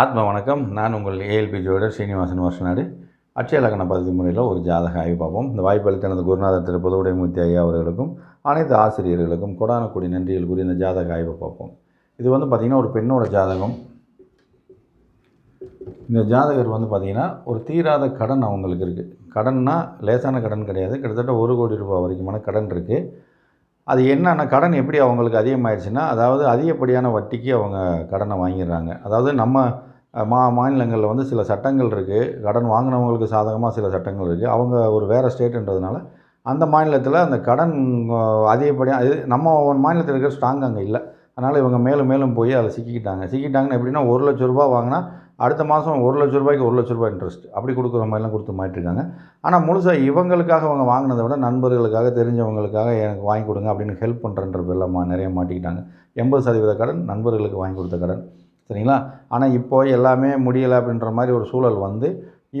ஆத்ம வணக்கம். நான் உங்கள் ஏஎல்பி ஜோடர் சீனிவாசன் வருஷநாடு. அட்சய லக்ன பദ്ധதி முறையில் ஒரு ஜாதக ஆய்வு பார்ப்போம். இந்த வாய்ப்பு அளித்த எனது குருநாதர் திரு புதுவுடைமூர்த்தி ஐயா அவர்களுக்கும் அனைத்து ஆசிரியர்களுக்கும் கொடான கூடி நன்றிகள் கூறி இந்த ஜாதக ஆய்வை பார்ப்போம். இது வந்து பார்த்திங்கன்னா ஒரு பெண்ணோட ஜாதகம். இந்த ஜாதகர் வந்து பார்த்திங்கன்னா ஒரு தீராத கடன் அவங்களுக்கு இருக்குது கடன்னா லேசான கடன் கிடையாது. கிட்டத்தட்ட ஒரு கோடி ரூபாய் வரைக்குமான கடன் இருக்குது அது என்னென்ன கடன் எப்படி அவங்களுக்கு அதிகமாகிடுச்சுன்னா அதாவது அதிகப்படியான வட்டிக்கு அவங்க கடனை வாங்கிடுறாங்க. அதாவது நம்ம மா மாநிலங்களில் வந்து சில சட்டங்கள் இருக்குது கடன் வாங்கினவங்களுக்கு சாதகமாக சில சட்டங்கள் இருக்குது அவங்க ஒரு வேறு ஸ்டேட்டுன்றதுனால அந்த மாநிலத்தில் அந்த கடன் அதிகப்படியாக இது நம்ம மாநிலத்தில் இருக்கிற ஸ்ட்ராங் அங்கே இல்லை. அதனால் இவங்க மேலும் மேலும் போய் அதில் சிக்கிக்கிட்டாங்க. சிக்கிட்டாங்கன்னு எப்படின்னா ஒரு லட்ச ரூபா வாங்கினா அடுத்த மாதம் ஒரு லட்ச ரூபாய்க்கு ஒரு லட்ச ரூபாய் இன்ட்ரெஸ்ட் அப்படி கொடுக்குற மாதிரிலாம் கொடுத்து மாட்டிருக்காங்க. ஆனால் முழுசாக இவங்களுக்காக அவங்க வாங்கினதை விட நண்பர்களுக்காக தெரிஞ்சவங்களுக்காக எனக்கு வாங்கி கொடுங்க அப்படின்னு ஹெல்ப் பண்ணுறன்ற பேரில் மா நிறைய மாட்டிக்கிட்டாங்க. எண்பது சதவீத கடன் நண்பர்களுக்கு வாங்கி கொடுத்த கடன். சரிங்களா? ஆனால் இப்போ எல்லாமே முடியலை அப்படின்ற மாதிரி ஒரு சூழல் வந்து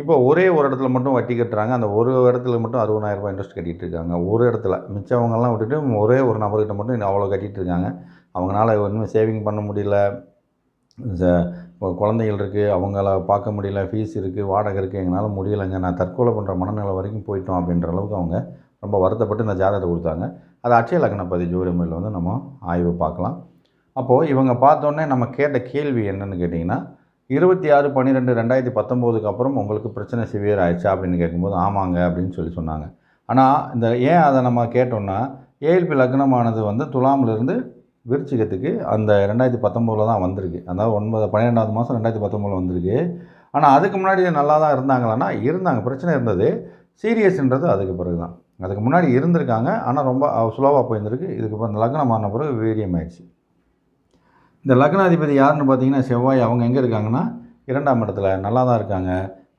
இப்போ ஒரே ஒரு இடத்துல மட்டும் வட்டி கட்டுறாங்க. அந்த ஒரு இடத்துல மட்டும் அறுபதாயிரம் ரூபாய் இன்ட்ரெஸ்ட் கட்டிகிட்டு இருக்காங்க. ஒரு இடத்துல மிச்சவங்கெல்லாம் விட்டுட்டு ஒரே ஒரு நபர்கிட்ட மட்டும் அவ்வளோ கட்டிகிட்டு இருக்காங்க. அவங்களால ஒன்றும் சேவிங் பண்ண முடியல. இப்போ குழந்தைகள் இருக்குது அவங்கள பார்க்க முடியல. ஃபீஸ் இருக்குது வாடகை இருக்குது எங்களால் முடியலைங்க. நான் தற்கொலை பண்ணுற மனநிலை வரைக்கும் போயிட்டோம் அப்படின்ற அளவுக்கு அவங்க ரொம்ப வருத்தப்பட்டு இந்த ஜாதகத்தை கொடுத்தாங்க. அது அட்சய லக்னப்பதி முறையில் வந்து நம்ம ஆய்வு பார்க்கலாம். அப்போது இவங்க பார்த்தோன்னே நம்ம கேட்ட கேள்வி என்னென்னு கேட்டிங்கன்னா இருபத்தி ஆறு பன்னிரெண்டு ரெண்டாயிரத்தி பத்தொம்போதுக்கு அப்புறம் உங்களுக்கு பிரச்சனை சிவியர் ஆயிடுச்சா அப்படின்னு கேட்கும்போது ஆமாங்க அப்படின்னு சொல்லி சொன்னாங்க. ஆனால் இந்த ஏன் அதை நம்ம கேட்டோம்னா ஏஎல்பி லக்னமானது வந்து துலாமிலிருந்து விருச்சிகத்துக்கு அந்த ரெண்டாயிரத்தி பத்தொம்போதில் தான் வந்திருக்கு. அதாவது ஒன்பது பன்னிரெண்டாவது மாதம் ரெண்டாயிரத்தி பத்தொம்போதில் வந்திருக்கு. ஆனால் அதுக்கு முன்னாடி நல்லா தான் இருந்தாங்களான்னா இருந்தாங்க. பிரச்சனை இருந்தது. சீரியஸ்ன்றது அதுக்கு பிறகு தான் அதுக்கு முன்னாடி இருந்திருக்காங்க. ஆனால் ரொம்ப ஸ்லோவாக போயிருந்திருக்கு. இதுக்கு அப்புறம் லக்னமான பிறகு வீரியம் ஆயிடுச்சு. இந்த லக்னாதிபதி யாருன்னு பார்த்தீங்கன்னா செவ்வாய். அவங்க எங்கே இருக்காங்கன்னா? இரண்டாம் இடத்துல. நல்லா தான் இருக்காங்க.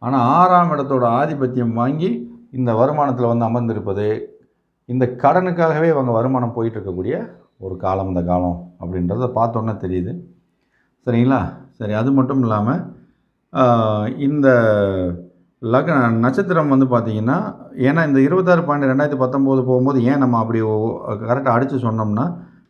ஆனால் ஆறாம் இடத்தோட ஆதிபத்தியம் வாங்கி இந்த வருமானத்தில் வந்து அமர்ந்திருப்பது இந்த கடனுக்காகவே இவங்க வருமானம் போயிட்டுருக்கக்கூடிய ஒரு காலம் இந்த காலம் அப்படின்றத பார்த்தோன்னே தெரியுது. சரிங்களா? சரி அது மட்டும் இல்லாமல் இந்த லக்ன நட்சத்திரம் வந்து பார்த்திங்கன்னா ஏன்னா இந்த இருபத்தாறு பாயிண்ட் ரெண்டாயிரத்தி பத்தொம்போது போகும்போது ஏன் நம்ம அப்படி கரெக்டாக அடித்து சொன்னோம்னா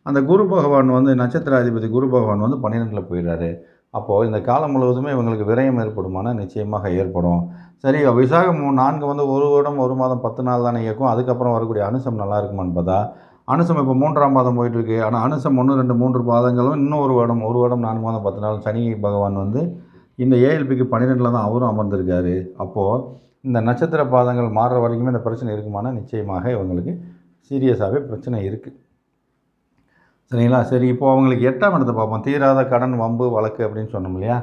அந்த குரு பகவான் வந்து நட்சத்திராதிபதி குரு பகவான் வந்து பன்னிரெண்டில் போயிடுறாரு. அப்போது இந்த காலம் முழுவதுமே இவங்களுக்கு விரயம் ஏற்படுமானால் நிச்சயமாக ஏற்படும். சரி விசாகம் நான்கு வந்து ஒரு வருடம் ஒரு மாதம் பத்து நாள் தானே இயக்கும். அதுக்கப்புறம் வரக்கூடிய அனுசம் நல்லா இருக்குமான்னு பார்த்தா அனுசம் இப்போ மூன்றாம் பாதம் போயிட்டுருக்கு. ஆனால் அனுசம் ஒன்று ரெண்டு மூன்று பாதங்களும் இன்னும் ஒரு வருடம் ஒரு வருடம் நான்கு மாதம் பத்து நாள் சனி பகவான் வந்து இந்த ஏஎல்பிக்கு பன்னிரெண்டில் தான் அவரும் அமர்ந்திருக்காரு. அப்போது இந்த நட்சத்திர பாதங்கள் மாறுற வரைக்குமே இந்த பிரச்சனை இருக்குமானால் நிச்சயமாக இவங்களுக்கு சீரியஸாகவே பிரச்சனை இருக்குது சரிங்களா? சரி இப்போ அவங்களுக்கு எட்டாம் இடத்தை பார்ப்போம். தீராத கடன் வம்பு வழக்கு அப்படின்னு சொன்னோம் இல்லையா?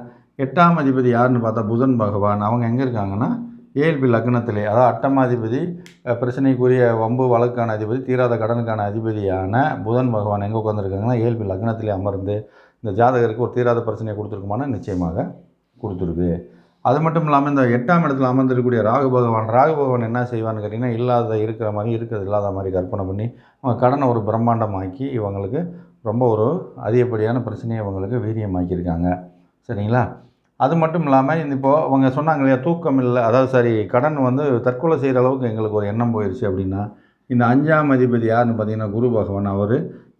எட்டாம் அதிபதி யாருன்னு பார்த்தா புதன் பகவான். அவங்க எங்கே இருக்காங்கன்னா? ஏஎல்பி லக்னத்திலே. அதாவது அட்டமாதிபதி பிரச்சனைக்குரிய வம்பு வழக்கான அதிபதி தீராத கடனுக்கான அதிபதியான புதன் பகவான் எங்கே உட்காந்துருக்காங்கன்னா ஏஎல்பி லக்னத்திலே அமர்ந்து இந்த ஜாதகருக்கு ஒரு தீராத பிரச்சனையை கொடுத்துருக்குமானா நிச்சயமாக கொடுத்துருக்கு. அது மட்டும் இல்லாமல் இந்த எட்டாம் இடத்துல அமர்ந்திருக்கக்கூடிய ராகு பகவான் ராகு பகவான் என்ன செய்வான்னு கேட்டிங்கன்னா இல்லாத இருக்கிற மாதிரி இருக்கிறது இல்லாத மாதிரி கற்பனை பண்ணி அவங்க கடனை ஒரு பிரம்மாண்டமாக்கி இவங்களுக்கு ரொம்ப ஒரு அதிகப்படியான பிரச்சனையை இவங்களுக்கு வீரியமாக்கியிருக்காங்க. சரிங்களா? அது மட்டும் இல்லாமல் இந்த இப்போது அவங்க சொன்னாங்க இல்லையா தூக்கம் இல்லை. அதாவது சரி கடன் வந்து தற்கொலை செய்கிற அளவுக்கு எங்களுக்கு ஒரு எண்ணம் போயிடுச்சு அப்படின்னா இந்த அஞ்சாம் அதிபதி யாருன்னு பார்த்தீங்கன்னா குரு பகவான். அவர்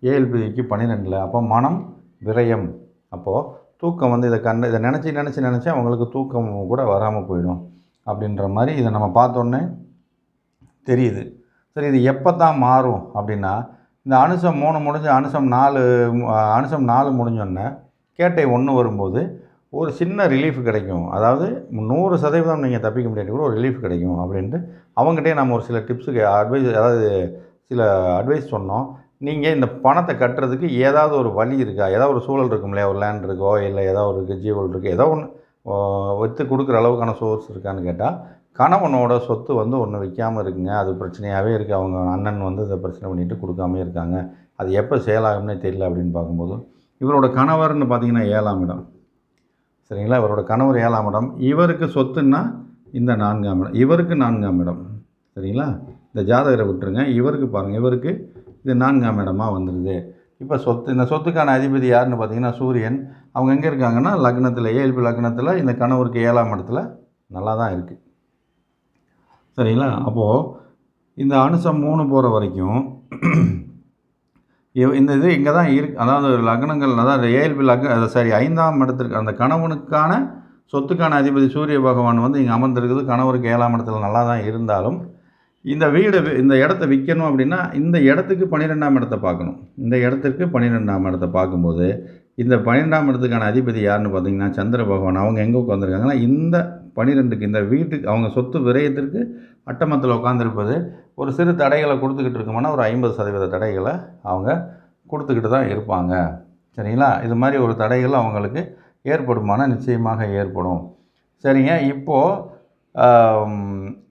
ஏஎல்பிக்கு பன்னிரெண்டில். அப்போ மனம் விரயம். அப்போது தூக்கம் வந்து இதை கண்டு இதை நினச்சி நினச்சி நினச்சி அவங்களுக்கு தூக்கம் கூட வராமல் போயிடும் அப்படின்ற மாதிரி இதை நம்ம பார்த்தோன்னே தெரியுது. சரி இது எப்போ தான் மாறும் அப்படின்னா இந்த அனுசம் மூணு முடிஞ்சு அனுசம் நாலு அனுசம் நாலு முடிஞ்சோடனே கேட்டை ஒன்று வரும்போது ஒரு சின்ன ரிலீஃப் கிடைக்கும். அதாவது நூறு சதவீதம் நீங்கள் தப்பிக்க முடியாது கூட ஒரு ரிலீஃப் கிடைக்கும் அப்படின்ட்டு அவங்ககிட்டயே நம்ம ஒரு சில டிப்ஸுக்கு அட்வைஸ் அதாவது சில அட்வைஸ் சொன்னோம். நீங்கள் இந்த பணத்தை கட்டுறதுக்கு ஏதாவது ஒரு வழி இருக்கா? ஏதாவது ஒரு சூழல் இருக்கும் இல்லையா? ஒரு லேண்ட் இருக்கோ இல்லை ஏதாவது ஒரு ஜீவல் இருக்கோ ஏதோ ஒன்று விற்று கொடுக்குற அளவுக்கான சோர்ஸ் இருக்கான்னு கேட்டால் கணவனோட சொத்து வந்து ஒன்று விற்காமல் இருக்குங்க. அது பிரச்சனையாகவே இருக்குது அவங்க அண்ணன் வந்து இதை பிரச்சனை பண்ணிவிட்டு கொடுக்காம இருக்காங்க. அது எப்போ செயலாகும்னே தெரியல அப்படின்னு பார்க்கும்போது இவரோட கணவர்னு பார்த்தீங்கன்னா ஏழாம் இடம். சரிங்களா? இவரோட கணவர் ஏழாம் இடம். இவருக்கு சொத்துன்னா இந்த நான்காம் இடம். இவருக்கு நான்காம் இடம். சரிங்களா? இந்த ஜாதகரை விட்டுருங்க. இவருக்கு பாருங்கள் இவருக்கு இது நான்காம் இடமாக வந்துடுது இப்போ சொத்து இந்த சொத்துக்கான அதிபதி யாருன்னு பார்த்தீங்கன்னா சூரியன். அவங்க எங்கே இருக்காங்கன்னா லக்னத்தில் ஏழ்பு லக்னத்தில் இந்த கணவருக்கு ஏழாம் இடத்துல நல்லா தான் இருக்குது சரிங்களா? அப்போது இந்த அனுசம் மூணு போகிற வரைக்கும் இந்த இது இங்கே தான் இருக்கு அதாவது லக்னங்கள் அதாவது ஏழ்பு லக்ன சரி ஐந்தாம் இடத்திற்கு அந்த கணவனுக்கான சொத்துக்கான அதிபதி சூரிய பகவான் வந்து இங்கே அமர்ந்திருக்குது. கணவருக்கு ஏழாம் இடத்துல நல்லா தான் இருந்தாலும் இந்த வீடு இந்த இடத்த விற்கணும் அப்படின்னா இந்த இடத்துக்கு பன்னிரெண்டாம் இடத்தை பார்க்கணும். இந்த இடத்திற்கு பன்னிரெண்டாம் இடத்தை பார்க்கும்போது இந்த பன்னிரெண்டாம் இடத்துக்கான அதிபதி யாருன்னு பார்த்தீங்கன்னா சந்திர பகவான். அவங்க எங்கே உட்காந்துருக்காங்கன்னா இந்த பன்னிரெண்டுக்கு இந்த வீட்டுக்கு அவங்க சொத்து விரயத்திற்கு அட்டமத்தில் உட்காந்துருப்பது ஒரு சிறு தடைகளை கொடுத்துக்கிட்டு இருக்கோம்னா ஒரு ஐம்பது சதவீத தடைகளை அவங்க கொடுத்துக்கிட்டு தான் இருப்பாங்க. சரிங்களா? இது மாதிரி ஒரு தடைகள் அவங்களுக்கு ஏற்படுமானால் நிச்சயமாக ஏற்படும். சரிங்க? இப்போது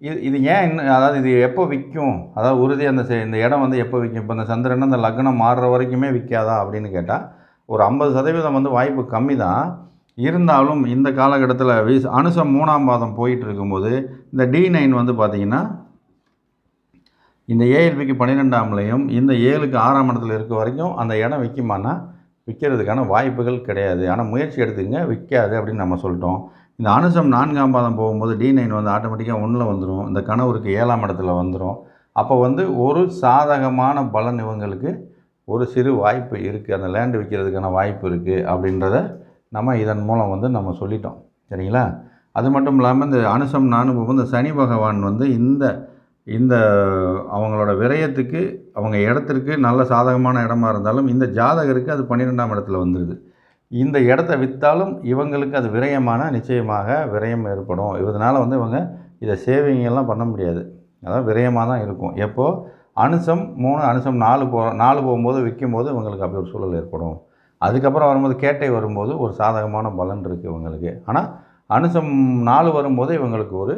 இது இது ஏன் இன்னும் அதாவது இது எப்போ விற்கும்? அதாவது உறுதி அந்த செ- இந்த இடம் வந்து எப்போ விற்கும்? இப்போ இந்த சந்திரன் அந்த லக்னம் மாறுற வரைக்குமே விற்காதா அப்படின்னு கேட்டால் ஒரு ஐம்பது சதவீதம் வந்து வாய்ப்பு கம்மி தான் இருந்தாலும் இந்த காலகட்டத்தில் வீஸ் அனுசம் மூணாம் பாதம் போயிட்டு இருக்கும்போது இந்த டி நைன் வந்து பார்த்திங்கன்னா இந்த ஏஎல்பிக்கு பன்னிரெண்டாம்லையும் இந்த ஏழுக்கு ஆறாம் இடத்துல இருக்க வரைக்கும் அந்த இடம் விற்குமானா விற்கிறதுக்கான வாய்ப்புகள் கிடையாது. ஆனால் முயற்சி எடுத்துங்க விற்காது அப்படின்னு நம்ம சொல்லிட்டோம். இந்த அனுசம் நான்காம் பாதம் போகும்போது டி நைன் வந்து ஆட்டோமேட்டிக்காக ஒன்றில் வந்துடும் இந்த கணவருக்கு ஏழாம் இடத்துல வந்துடும் அப்போ வந்து ஒரு சாதகமான பலன் இவங்களுக்கு ஒரு சிறு வாய்ப்பு இருக்குது அந்த லேண்டு விற்கிறதுக்கான வாய்ப்பு இருக்குது அப்படின்றத நம்ம இதன் மூலம் வந்து நம்ம சொல்லிட்டோம். சரிங்களா? அது மட்டும் இல்லாமல் இந்த அனுசம் நானும் போகும்போது இந்த சனி பகவான் வந்து இந்த இந்த அவங்களோட விரயத்துக்கு அவங்க இடத்திற்கு நல்ல சாதகமான இடமா இருந்தாலும் இந்த ஜாதகருக்கு அது பன்னிரெண்டாம் இடத்துல வந்துடுது இந்த இடத்த விற்றாலும் இவங்களுக்கு அது விரயமான நிச்சயமாக விரயம் ஏற்படும். இதனால் வந்து இவங்க இதை சேவிங் எல்லாம் பண்ண முடியாது. அதாவது விரயமாக தான் இருக்கும். எப்போது அனுசம் மூணு அனுசம் நாலு போ நாலு போகும்போது விற்கும்போது இவங்களுக்கு அப்படி ஒரு சூழல் ஏற்படும். அதுக்கப்புறம் வரும்போது கேட்டை வரும்போது ஒரு சாதகமான பலன் இருக்குது இவங்களுக்கு. ஆனால் அனுசம் நாலு வரும்போது இவங்களுக்கு ஒரு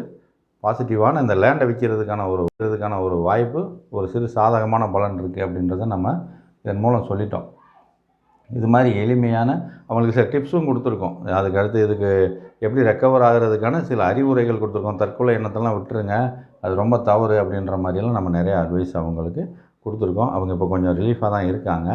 பாசிட்டிவான இந்த லேண்டை விற்கிறதுக்கான ஒரு விற்கிறதுக்கான ஒரு வாய்ப்பு ஒரு சிறு சாதகமான பலன் இருக்குது அப்படின்றத நம்ம இதன் மூலம் சொல்லிட்டோம். இது மாதிரி எளிமையான அவங்களுக்கு சில டிப்ஸும் கொடுத்துருக்கோம். அதுக்கு அடுத்து இதுக்கு எப்படி ரெக்கவர் ஆகிறதுக்கான சில அறிவுரைகள் கொடுத்துருக்கோம். தற்கொலை எண்ணத்தெல்லாம் விட்டுருங்க. அது ரொம்ப தவறு அப்படின்ற மாதிரியெல்லாம் நம்ம நிறைய அட்வைஸ் அவங்களுக்கு கொடுத்துருக்கோம். அவங்க இப்போ கொஞ்சம் ரிலீஃபாக தான் இருக்காங்க.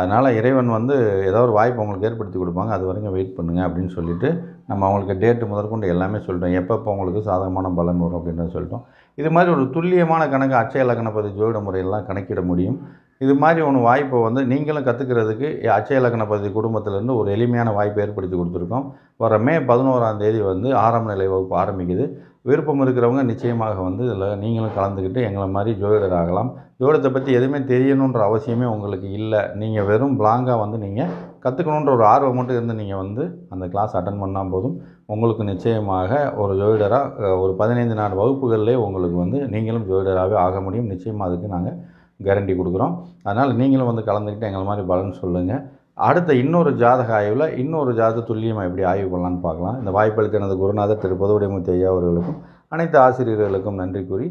அதனால் இறைவன் வந்து ஏதோ ஒரு வாய்ப்பு அவங்களுக்கு ஏற்படுத்தி கொடுப்பாங்க. அது வரைக்கும் வெயிட் பண்ணுங்கள் அப்படின்னு சொல்லிவிட்டு நம்ம அவங்களுக்கு டேட்டு முதற்கொண்டு எல்லாமே சொல்லிட்டோம். எப்பப்போ உங்களுக்கு சாதகமான பலன் வரும் அப்படின்றத சொல்லிட்டோம். இது மாதிரி ஒரு துல்லியமான கணக்கு அட்சய லக்னப்பதி ஜோதிட முறையெல்லாம் கணக்கிட முடியும். இது மாதிரி ஒன்று வாய்ப்பை வந்து நீங்களும் கற்றுக்கிறதுக்கு அட்சய லக்னப்பதி குடும்பத்திலேருந்து ஒரு எளிமையான வாய்ப்பை ஏற்படுத்தி கொடுத்துருக்கோம். வர மே பதினோராம் தேதி வந்து ஆறாம் நிலை வகுப்பு ஆரம்பிக்குது. விருப்பம் இருக்கிறவங்க நிச்சயமாக வந்து இதில் நீங்களும் கலந்துக்கிட்டு எங்களை மாதிரி ஜோதிடர் ஆகலாம். ஜோதிடத்தை பற்றி எதுவுமே தெரியணுன்ற அவசியமே உங்களுக்கு இல்லை. நீங்கள் வெறும் பிளாங்காக வந்து நீங்கள் கற்றுக்கணுன்ற ஒரு ஆர்வம் மட்டும் இருந்து நீங்கள் வந்து அந்த கிளாஸ் அட்டன் பண்ணால் போதும். உங்களுக்கு நிச்சயமாக ஒரு ஜோதிடராக ஒரு பதினைந்து நாள் வகுப்புகளிலே உங்களுக்கு வந்து நீங்களும் ஜோதிடராகவே ஆக முடியும். நிச்சயமாக அதுக்கு நாங்கள் கேரண்டி கொடுக்குறோம். அதனால் நீங்களும் வந்து கலந்துக்கிட்டு எங்களை மாதிரி பலன் சொல்லுங்கள் அடுத்த இன்னொரு ஜாதக ஆய்வில் இன்னொரு ஜாதக துல்லியமாக எப்படி ஆய்வு பண்ணலான்னு பார்க்கலாம். இந்த வாய்ப்பளித்த எனது குருநாதர் திரு பொதுவுடைமூர்த்தி ஐயா அவர்களுக்கும் அனைத்து ஆசிரியர்களுக்கும் நன்றி கூறி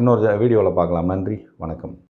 இன்னொரு வீடியோவில் பார்க்கலாம். நன்றி வணக்கம்.